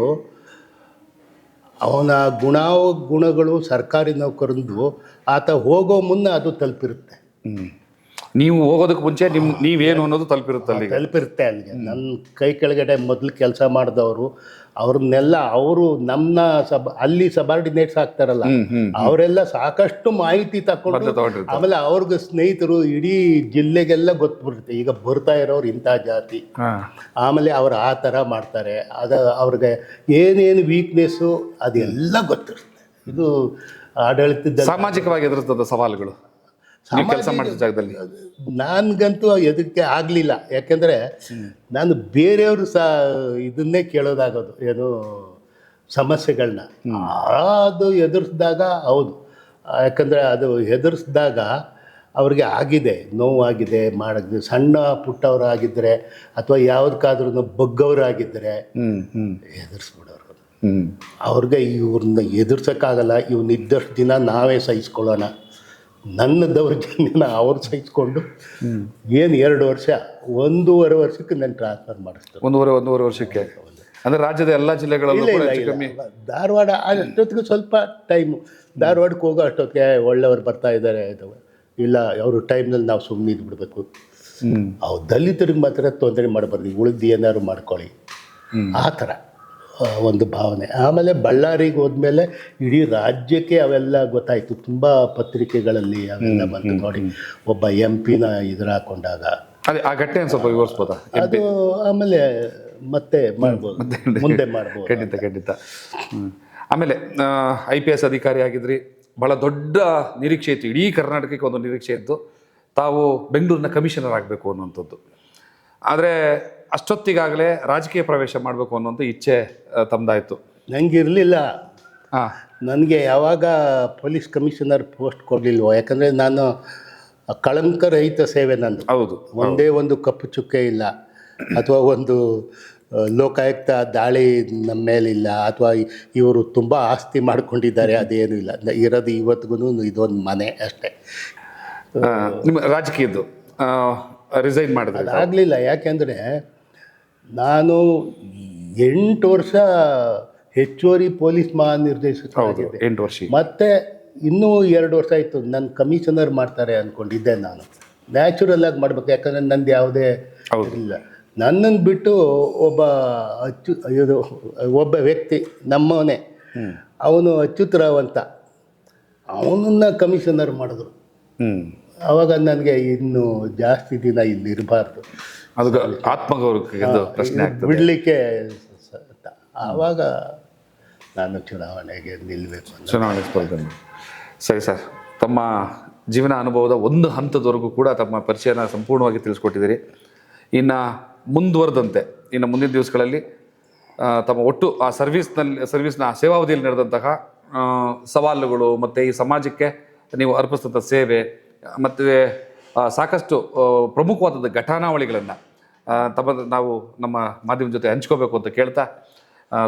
ಅವನ ಗುಣ ಗುಣಗಳು ಸರ್ಕಾರಿ ನೌಕರಂದು ಆತ ಹೋಗೋ ಮುನ್ನ ಅದು ತಲುಪಿರುತ್ತೆ. ನೀವು ಹೋಗೋದಕ್ಕೆ ಮುಂಚೆ ನಿಮ್ಮ ನೀವೇನು ಅನ್ನೋದು ತಲುಪಿರುತ್ತೆ ಅಲ್ಲಿ ತಲುಪಿರುತ್ತೆ ಅಲ್ಲಿಗೆ. ನನ್ನ ಕೈ ಕೆಳಗಡೆ ಮೊದಲು ಕೆಲಸ ಮಾಡಿದವರು ಅವ್ರನ್ನೆಲ್ಲ ಅವರು ನಮ್ಮನ್ನ ಸಬ್ ಅಲ್ಲಿ ಸಬಾರ್ಡಿನೇಟ್ಸ್ ಆಗ್ತಾರಲ್ಲ ಅವರೆಲ್ಲ ಸಾಕಷ್ಟು ಮಾಹಿತಿ ತಗೊಂಡು ಆಮೇಲೆ ಅವ್ರಿಗೆ ಸ್ನೇಹಿತರು ಇಡೀ ಜಿಲ್ಲೆಗೆಲ್ಲ ಗೊತ್ತುಬಿಡುತ್ತೆ. ಈಗ ಬರ್ತಾ ಇರೋರು ಇಂಥ ಜಾತಿ. ಆಮೇಲೆ ಅವ್ರು ಆ ಥರ ಮಾಡ್ತಾರೆ. ಅದ ಅವ್ರಿಗೆ ಏನೇನು ವೀಕ್ನೆಸ್ಸು ಅದೆಲ್ಲ ಗೊತ್ತಿರುತ್ತೆ. ಇದು ಆಡಳಿತದ ಸಾಮಾಜಿಕವಾಗಿ ಎದುರಿಸಿದ ಸವಾಲುಗಳು? ಕೆಲಸ ಮಾಡಿದ ಜಾಗದಲ್ಲಿ. ನನ್ಗಂತೂ ಎದಕ್ಕೆ ಆಗಲಿಲ್ಲ. ಯಾಕೆಂದರೆ ನಾನು ಬೇರೆಯವರು ಸಹ ಇದನ್ನೇ ಕೇಳೋದಾಗೋದು ಏನು ಸಮಸ್ಯೆಗಳನ್ನ ಅದು ಎದುರಿಸಿದಾಗ ಹೌದು. ಯಾಕಂದರೆ ಅದು ಎದುರಿಸಿದಾಗ ಅವ್ರಿಗೆ ಆಗಿದೆ ನೋವಾಗಿದೆ ಮಾಡಿದ್ರೆ ಸಣ್ಣ ಪುಟ್ಟವರಾಗಿದ್ದರೆ ಅಥವಾ ಯಾವುದಕ್ಕಾದ್ರೂ ಬಗ್ಗವರಾಗಿದ್ದರೆ ಎದುರಿಸ್ಬಿಡೋರು ಹ್ಞೂ ಅವ್ರಿಗೆ ಇವ್ರನ್ನ ಎದುರ್ಸೋಕ್ಕಾಗಲ್ಲ ಇವ್ನ ಇದ್ದಷ್ಟು ದಿನ ನಾವೇ ಸಹಿಸ್ಕೊಳ್ಳೋಣ. ನನ್ನ ದೌರ್ಜನ್ಯನ ಅವ್ರು ಸಹಿಸ್ಕೊಂಡು ಏನು ಎರಡು ವರ್ಷ ಒಂದೂವರೆ ವರ್ಷಕ್ಕೆ ನಾನು ಟ್ರಾನ್ಸ್ಫರ್ ಮಾಡಿಸ್ತಾರೆ ಒಂದೂವರೆ ಒಂದೂವರೆ ವರ್ಷಕ್ಕೆ? ಅಂದರೆ ರಾಜ್ಯದ ಎಲ್ಲ ಜಿಲ್ಲೆಗಳಲ್ಲೂ ಕೂಡ ಹೆಚ್ಚು ಕಮ್ಮಿ? ಧಾರವಾಡ ಅಷ್ಟೊತ್ತಿಗೆ ಸ್ವಲ್ಪ ಟೈಮು ಧಾರವಾಡಕ್ಕೆ ಹೋಗೋ ಅಷ್ಟೊತ್ತಿಗೆ ಒಳ್ಳೆಯವ್ರು ಬರ್ತಾ ಇದ್ದಾರೆ. ಇದು ಇಲ್ಲ ಅವರು ಟೈಮ್ನಲ್ಲಿ ನಾವು ಸುಮ್ಮನೆ ಇದ್ಬಿಡ್ಬೇಕು. ಬಿಡಬೇಕು ಅವು ದಲಿತರಿಗೆ ಮಾತ್ರ ತೊಂದರೆ ಮಾಡಬಾರ್ದು. ಉಳಿದು ಏನಾದ್ರು ಮಾಡ್ಕೊಳ್ಳಿ. ಆ ಥರ. ಒಂದು ಭಾವನೆ. ಆಮೇಲೆ ಬಳ್ಳಾರಿಗೆ ಹೋದ್ಮೇಲೆ ಇಡೀ ರಾಜ್ಯಕ್ಕೆ ಅವೆಲ್ಲ ಗೊತ್ತಾಯಿತು. ತುಂಬ ಪತ್ರಿಕೆಗಳಲ್ಲಿ ಅವೆಲ್ಲ ಬಂತು ನೋಡಿ. ಒಬ್ಬ ಎಂ ಪಿನ ಹಾಕೊಂಡಾಗ ಅದೇ ಆ ಘಟನೆ ಸ್ವಲ್ಪ ವಿವರಿಸ್ಬೋದಾ? ಅದು ಆಮೇಲೆ ಮತ್ತೆ ಮಾಡ್ಬೋದು. ಮುಂದೆ ಮಾಡ್ಬೋದು ಖಂಡಿತ ಖಂಡಿತ. ಆಮೇಲೆ ಐ ಪಿ ಎಸ್ ಅಧಿಕಾರಿ ಆಗಿದ್ರಿ. ಬಹಳ ದೊಡ್ಡ ನಿರೀಕ್ಷೆ ಇತ್ತು. ಇಡೀ ಕರ್ನಾಟಕಕ್ಕೆ ಒಂದು ನಿರೀಕ್ಷೆ ಇತ್ತು. ತಾವು ಬೆಂಗಳೂರಿನ ಕಮಿಷನರ್ ಆಗಬೇಕು ಅನ್ನುವಂಥದ್ದು. ಆದರೆ ಅಷ್ಟೊತ್ತಿಗಾಗಲೇ ರಾಜಕೀಯ ಪ್ರವೇಶ ಮಾಡಬೇಕು ಅನ್ನೋಂಥ ಇಚ್ಛೆ ತಮ್ಮದಾಯಿತು ನನಗಿರಲಿಲ್ಲ ಹಾಂ. ನನಗೆ ಯಾವಾಗ ಪೊಲೀಸ್ ಕಮಿಷನರ್ ಪೋಸ್ಟ್ ಕೊಡಲಿಲ್ವೋ ಯಾಕಂದರೆ ನಾನು ಕಳಂಕ ರಹಿತ ಸೇವೆ ನಂದು. ಹೌದು ಒಂದೇ ಒಂದು ಕಪ್ಪು ಚುಕ್ಕೆ ಇಲ್ಲ. ಅಥವಾ ಒಂದು ಲೋಕಾಯುಕ್ತ ದಾಳಿ ನಮ್ಮ ಮೇಲಿಲ್ಲ ಅಥವಾ ಇವರು ತುಂಬ ಆಸ್ತಿ ಮಾಡ್ಕೊಂಡಿದ್ದಾರೆ ಅದೇನು ಇಲ್ಲ. ಇರೋದು ಇವತ್ತಿಗೂ ಇದೊಂದು ಮನೆ ಅಷ್ಟೇ. ನಿಮ್ಮ ರಾಜಕೀಯದ್ದು ರಿಸೈನ್ ಮಾಡಿದ್ರೆ ಆಗಲಿಲ್ಲ ಯಾಕೆಂದರೆ ನಾನು ಎಂಟು ವರ್ಷ ಹೆಚ್ಚುವರಿ ಪೊಲೀಸ್ ಮಹಾನಿರ್ದೇಶಕ ಮಹಾನಿರ್ದೇಶಕರಾಗಿದ್ದೆ ಎಂಟು ವರ್ಷ ಮತ್ತೆ ಇನ್ನೂ ಎರಡು ವರ್ಷ ಆಯಿತು ನನ್ನ ಕಮಿಷನರ್ ಮಾಡ್ತಾರೆ ಅಂದ್ಕೊಂಡಿದ್ದೆ ನಾನು. ನ್ಯಾಚುರಲ್ ಆಗಿ ಮಾಡ್ಬೇಕು ಯಾಕಂದರೆ ನಂದು ಯಾವುದೇ ಇಲ್ಲ ನನ್ನನ್ನು ಬಿಟ್ಟು ಒಬ್ಬ ಅಚ್ಚು ಇದು ಒಬ್ಬ ವ್ಯಕ್ತಿ ನಮ್ಮವನೇ ಅವನು ಅಚ್ಯುತರಾವ್ ಅಂತ. ಅವನನ್ನ ಕಮಿಷನರ್ ಮಾಡಿದ್ರು. ಹ್ಞೂ ಆವಾಗ ನನಗೆ ಇನ್ನು ಜಾಸ್ತಿ ದಿನ ಇಲ್ಲಿ ಇರಬಾರ್ದು. ಅದು ಆತ್ಮಗೌರವಕ್ಕೆ ಪ್ರಶ್ನೆ ಆಗ್ತದೆ. ಬಿಡಲಿಕ್ಕೆ ಆವಾಗ ನಾನು ಚುನಾವಣೆಗೆ ನಿಲ್ಲಬೇಕು ಚುನಾವಣೆ ಸ್ಪರ್ಧೆ ಸರಿ ಸರ್ ತಮ್ಮ ಜೀವನ ಅನುಭವದ ಒಂದು ಹಂತದವರೆಗೂ ಕೂಡ ತಮ್ಮ ಪರಿಚಯನ ಸಂಪೂರ್ಣವಾಗಿ ತಿಳಿಸ್ಕೊಟ್ಟಿದ್ದೀರಿ. ಇನ್ನು ಮುಂದುವರೆದಂತೆ ಇನ್ನು ಮುಂದಿನ ದಿವಸಗಳಲ್ಲಿ ತಮ್ಮ ಒಟ್ಟು ಆ ಸರ್ವಿಸ್ನಲ್ಲಿ ಸರ್ವಿಸ್ನ ಆ ಸೇವಾವಧಿಯಲ್ಲಿ ನಡೆದಂತಹ ಸವಾಲುಗಳು ಮತ್ತು ಈ ಸಮಾಜಕ್ಕೆ ನೀವು ಅರ್ಪಿಸಿದಂಥ ಸೇವೆ ಮತ್ತು ಸಾಕಷ್ಟು ಪ್ರಮುಖವಾದದ್ದು ಪ್ರಮುಖವಾದ ಘಟನಾವಳಿಗಳನ್ನು ತಮ್ಮ ನಾವು ನಮ್ಮ ಮಾಧ್ಯಮದ ಜೊತೆ ಹಂಚ್ಕೋಬೇಕು ಅಂತ ಕೇಳ್ತಾ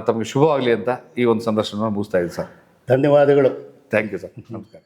ತಮಗೆ ಶುಭವಾಗಲಿ ಅಂತ ಈ ಒಂದು ಸಂದರ್ಶನ ಮುಗಿಸ್ತಾ ಇದ್ದೀನಿ ಸರ್. ಧನ್ಯವಾದಗಳು. Thank you sir. ನಮಸ್ಕಾರ.